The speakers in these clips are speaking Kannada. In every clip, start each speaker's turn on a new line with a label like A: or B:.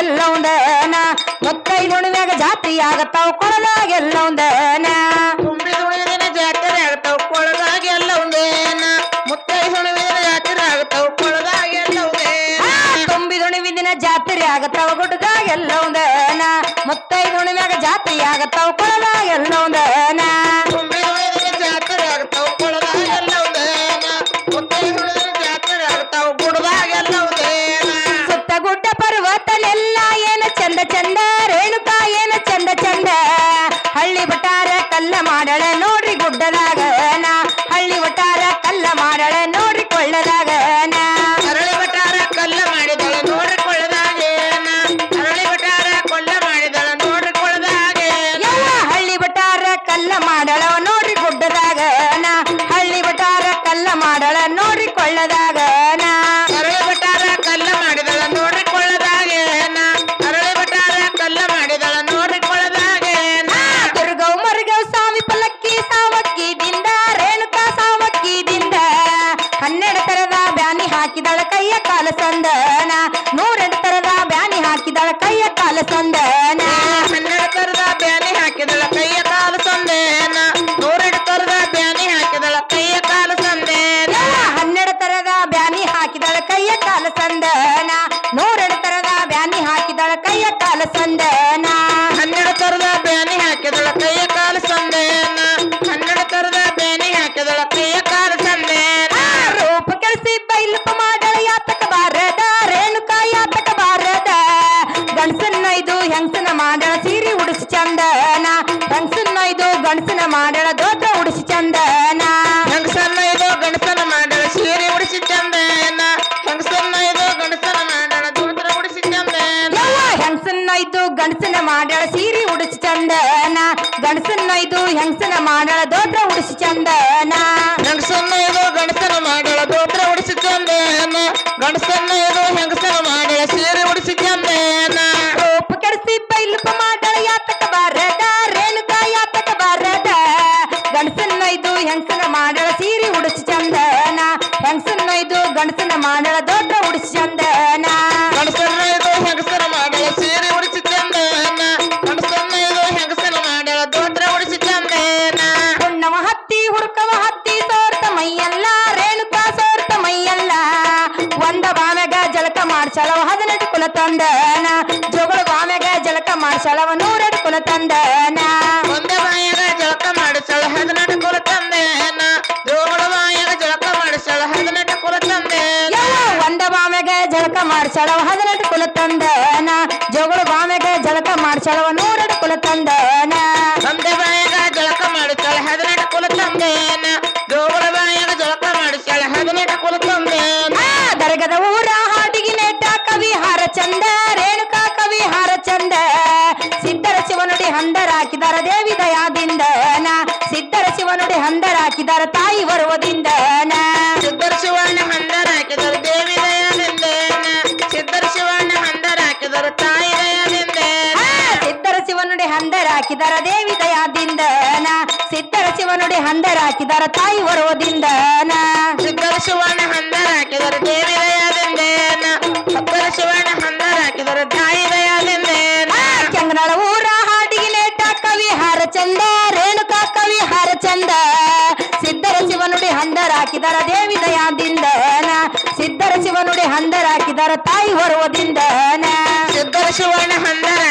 A: ಎಲ್ಲೊಂದನ ಮತ್ತೈ ದುಣಿದಾಗ ಜಾತಿ ಆಗತ್ತಾವ ಕೊಳದಾಗ ಎಲ್ಲೊಂದನ
B: ತುಂಬಿ ದುಣಿದಿನ ಜಾತ್ರೆ ಆಗ್ತಾವ ಕೊಳದಾಗ ಎಲ್ಲೊಂದೇನ ಮುತ್ತೈ ದುಣಿವಿನ ಜಾತಿ ಆಗ್ತಾವ ಕೊಳದಾಗ ಎಲ್ಲೊಂದೇನ
A: ತುಂಬಿ ದುಣಿವಿನ ಜಾತ್ರೆ ಆಗತ್ತಾವ ಗುಡ್ಡದಾಗ ಎಲ್ಲೊಂದನ ಮುತ್ತೈ ದುಣಿದಾಗ ಜಾತಿ ಆಗತ್ತಾವ ಕೊಳದಾಗ ಎಲ್ಲೊಂದನ பாலச்சந்தனா ಒಯ್ದು ಗಂಡಸನ ಮಾಡಾಳ
B: ಸೀರೆ ಉಡಿಸಿ ಚಂದನ.
A: ಗಂಡಸನ್ನ ಒಯ್ದು ಹೆಂಗಸನ ಮಾಡಾಳ ದೋತ್ರ ಉಡಿಸಿ ಚಂದನ.
B: ಹೆಂಗಸನ್ನ ಇದು ಗಂಡಸನ ಮಾಡಾಳ ದೋತ್ರ ಉಡಿಸಿ ಚಂದನ. ಗಂಡಸನ್ನ ಇದು ಹೆಂಗಸನ ಮಾಡಾಳ ಸೀರೆ ಉಡಿಸಿ ಚಂದನ.
A: ಕೋಪ ಕೆಡಿಸಿ ಬೈಲುಪ ಮಾಡಾಳ ಯಾತಕ ಬಾರದ. ರೇಲುಕ ಯಾತಕ ಬಾರದ. ಗಂಡಸನ್ನ ಒಯ್ದು ಹೆಂಗಸನ ಮಾಡಾಳ ಸೀರೆ ಉಡಿಸಿ ಚಂದನ. ಹೆಂಗಸನ್ ಒಯ್ದು ಗಂಡಸನ ಮಾಡಾಳ ಕುಲ ತಂದನ. ಜಗಳ ಬಾಮ್ಯಾಗ ಜಲಕ ಮಾಡಿಸಳ ನೂರಡಿ ಕುಲ ತಂದನ.
B: ಒಂದ ಬಾಯಾಗ ಜಳಕ ಮಾಡಿಸಳ ಹದಿನೆಂಟು ಕುಲ ತಂದೆನ. ಜೋಗಳ ಬಾಯಾಗ ಜಳಕ ಮಾಡಿಸಳ ಹದಿನೆಂಟು ಕುಲ
A: ತಂದೆ ಒಂದ ಬಾಮ್ಯಾಗ ಜಳಕ
B: ಮಾಡಿಸಳ ಹದಿನೆಂಟು ಕುಲ ತಂದನ. ಜೋಗಳ
A: ಹಂದರಾಕಿದಾರ ತಾಯಿ ಬರುವುದಿಂದ
B: ಸಿದ್ಧರ ಮಂದರ ಹಾಕಿದರು ದೇವಿ ದಯಾನಂದ ಸಿದ್ಧರ ಶಿವಣ್ಣ ಹಂದರಾಕಿದರು ತಾಯಿ ದಯಾನಂದ
A: ಸಿದ್ಧರ ಶಿವನುಡಿ ಹಂದರಾಕಿದಾರ ದೇವಿ ದಯಾದಿಂದ ಸಿದ್ಧರ ಶಿವನುಡಿ ಹಂದರಾಕಿದಾರ ತಾಯಿ ಬರುವುದಿಂದ
B: ಸಿದ್ದರ ಶಿವಣ್ಣ ಬಂದ ಸಿದ್ಧರ
A: ಶಿವನುಡಿ ಹಂದರಾಕಿದರ ದೇವಿ ದಯಾದಿಂದ. ಸಿದ್ಧರ ಶಿವನುಡಿ ಹಂದರಾಕಿದರ ತಾಯಿ ಹೊರುವುದಿಂದ.
B: ಸಿದ್ಧರ ಶಿವನ ಹಂದರ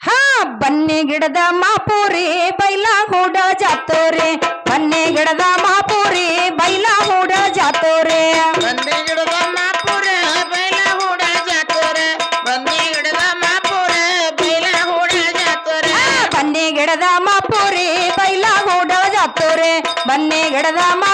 A: ಹಾ ಬನ್ನಿ ಗಿಡದ ಮಾಪೂರಿ ಬೈಲ ಹೂಡ ಜಾತೋರೆ.
B: ಬನ್ನಿ ಗಿಡದ ಮಾಪೂರಿ ಬೈಲ ಹೂಡ ಜಾತೋರೆ. ಬನ್ನಿ ಗಿಡದ ಮಾಪೂರಿ ಬೈಲ ಹೂಡ ಜಾತೋರೆ.
A: ಬನ್ನಿ ಗಿಡದ ಮಾಪೂರಿ ಬೈಲ ಹೂಡ ಜಾತೋರೆ. ಬನ್ನಿ ಗಿಡದ ಮಾಪೂರಿ ಬೈಲ ಹೂಡ ಜಾತೋರೆ.
B: ಬನ್ನಿ ಗಿಡದ ಮಾ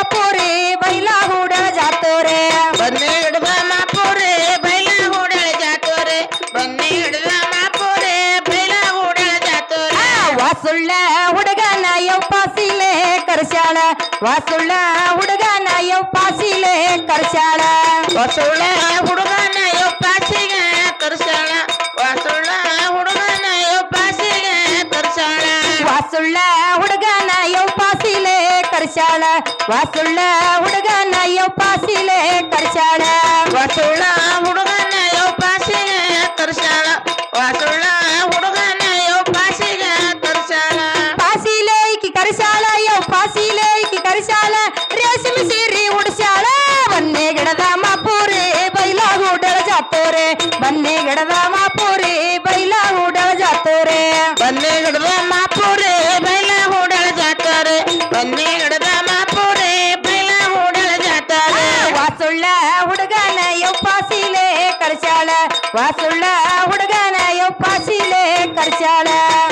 A: ವಾಸುಳ್ಳ ಹುಡುಗನ ಯೌಪಾಸಿಲೆ ಕರ್ಸ್ಯಾಳ
B: ವಸುಳ ಹುಡುಗನ ಯೊಪ್ಪಾಸಿಗೆ ತರ್ಸಾಳ ವಸುಳ ಹುಡುಗನ ಯೊಪ್ಪಾಸಿಗೆ ತರ್ಸಾಳ
A: ವಾಸುಳ್ಳ ಹುಡುಗನ ಯೌಪಾಸಿಲೆ ಕರ್ಸ್ಯಾಳ ವಾಸುಳ್ಳ ಹುಡುಗನ ಯೌಪಾಸಿಲೆ ಕರ್ಸ್ಯಾಳ
B: ವಸುಳ ಹುಡುಗನ ಹುಡುಗನ
A: ಯೌಪಾಸಿಲೆ ಕರ್ಸ್ಯಾಳ ವಾಸುಳ್ಳ ಹುಡುಗನ ಯೌಪಾಸಿಲೆ ಕರ್ಸ್ಯಾಳ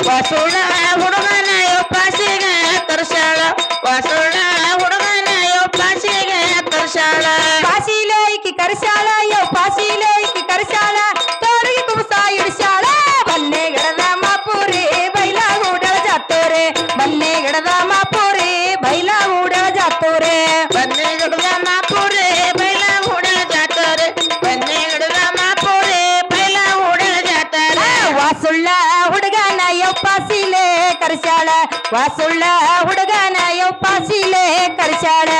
B: ವಸುಳ ಹುಡುಗನ ಯೊಪ್ಪಾಸಿಗೆ ತರ್ಸಾಳ ವಸುಳ ಹುಡುಗನ ಯೊಪ್ಪಾಸಿಗೆ ತರ್ಸಾಳ
A: ಪಾಸಿಲೆ ಈಕಿ ಕರ್ಸ್ಯಾಳ ಯೌಪಾಸಿಲೆ ಈಕಿ ಕರ್ಸ್ಯಾಳ ತೋರಿಗೆ ಕುಬಸ ಇಡ್ಸ್ಯಾಳ ಬನ್ನಿ ಗಿಡದ ಮಾಪುರಿ ಬೈಲ ಹೂಡಳ ಜಾತೋರೆ ಬನ್ನಿ ಗಿಡದ ಯೌಪಾಸಿಲೆ ಕರ್ಸ್ಯಾಳ ವಾಸುಳ್ಳ ಹುಡುಗನ ಯೌಪಾಸಿಲೆ ಕರ್ಸ್ಯಾಳ
B: ವಸುಳ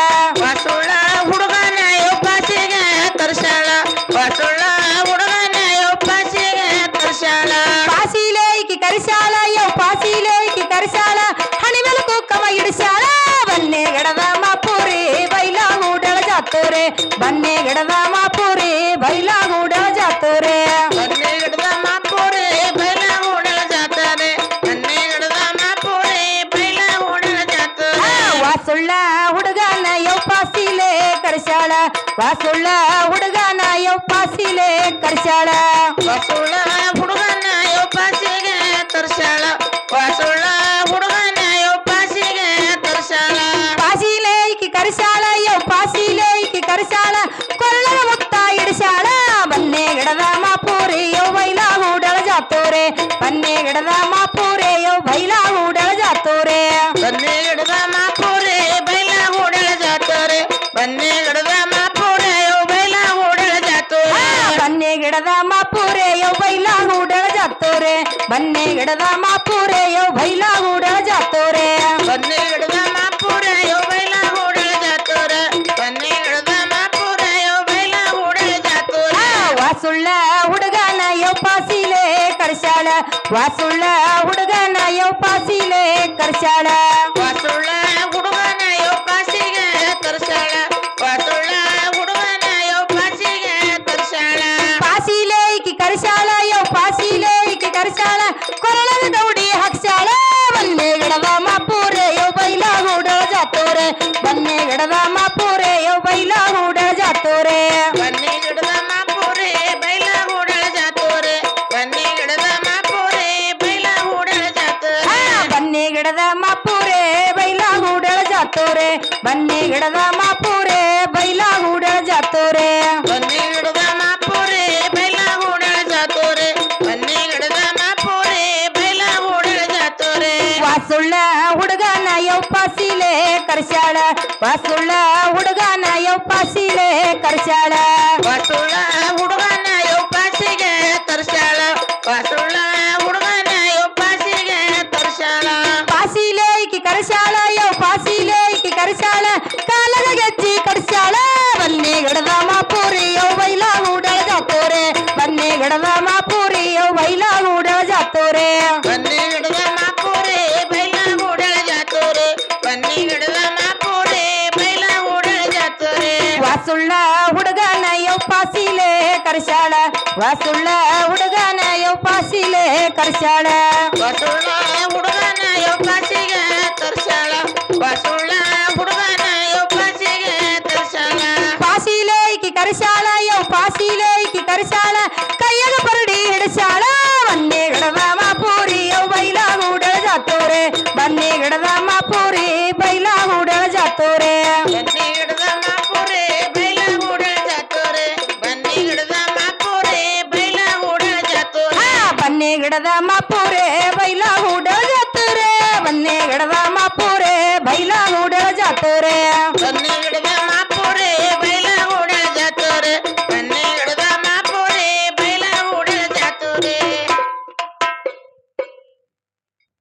A: ಕರ್ಸ್ಯಾಳ ವಾಸುಳ್ಳ ಹುಡುಗನ ಯೌಪಾಸಿಲೆ ಕರ್ಸ್ಯಾಳ ಬನ್ನಿ ಗಿಡದ ಮಾಪೂರೆ ಯೋ ಬೈಲ ಹೂಡಳ ಜಾತೋರೆ ಬನ್ನಿ ಗಿಡದ ಮಾಪುರೆ ಯೋ ಬೈಲ ಹೂಡಳ ಜಾತೋರೆ
B: ಬನ್ನಿ ಗಿಡದ ಮಾಪುರೆ ಯೋ ಬೈಲ ಹೂಡಳ ಜಾತೋರೆ
A: ವಾಸುಳ್ಳ ಹುಡುಗನ ಯೌಪಾಸಿಲೆ ಕರ್ಸ್ಯಾಳ ವಾಸುಳ್ಳ ಹುಡುಗನ ಯೌಪಾಸಿಲೆ ಕರ್ಸ್ಯಾಳ
B: ವಸುಳ
A: ಬನ್ನಿ ಗಿಡದ ಮಾಪೂರೆ ಯೋ ಬೈಲ ಹೂಡ ಜಾತೋರೆ. ಬನ್ನಿ ಗಿಡದ ಮಾಪುರೆ ಬೈಲ
B: ಹೂಡಳ ಜಾತೋರೆ. ಬನ್ನಿ ಗಿಡದ ಮಾಪುರೆ ಬೈಲ ಹೂಡಳ ಜಾತೋರೆ
A: ಬನ್ನಿ ಗಿಡದ ಮಾಪೂರೆ ಬೈಲ ಹೂಡಳ ಜಾತೋರೆ. ಬನ್ನಿ ಗಿಡದ ಮಾಪೂರೆ ಬೈಲ ಹೂಡಳ ಜಾತೋರೆ.
B: ಬನ್ನಿ ಗಿಡದ ಮಾಪುರೆ ಬೈಲ ಹೂಡಳ ಜಾತೋರೆ. ಬನ್ನಿ ಗಿಡದ ಮಾಪುರೆ ಬೈಲ ಹೂಡಳ ಜಾತೋರೆ.
A: ವಾಸುಳ್ಳ ಹುಡುಗನ ಯೌಪಾಸಿಲೆ ಕರ್ಸ್ಯಾಳ. ವಾಸುಳ್ಳ ಹುಡುಗನ ಕರ್ಸ್ಯಾಳ
B: ವಸುಳ ಹುಡುಗನ
A: ವಾಸುಳ್ಳ ಹುಡುಗನ ಯೌಪಾಸಿಲೆ ಕರ್ಸ್ಯಾಳ
B: ವಸುಳ ಹುಡುಗನ ಯೊಪ್ಪಾಸಿಗೆ ತರ್ಸಾಳ
A: ಗಿಡದ ಮಾಪೂರೆ ಬೈಲ ಹೂಡಳ ಜಾತ್ರೆ ಬನ್ನಿ ಗಿಡದ ಮಾಪೂರೆ ಬೈಲ ಹೂಡಳ ಜಾತ್ರೆ
B: ಬನ್ನಿ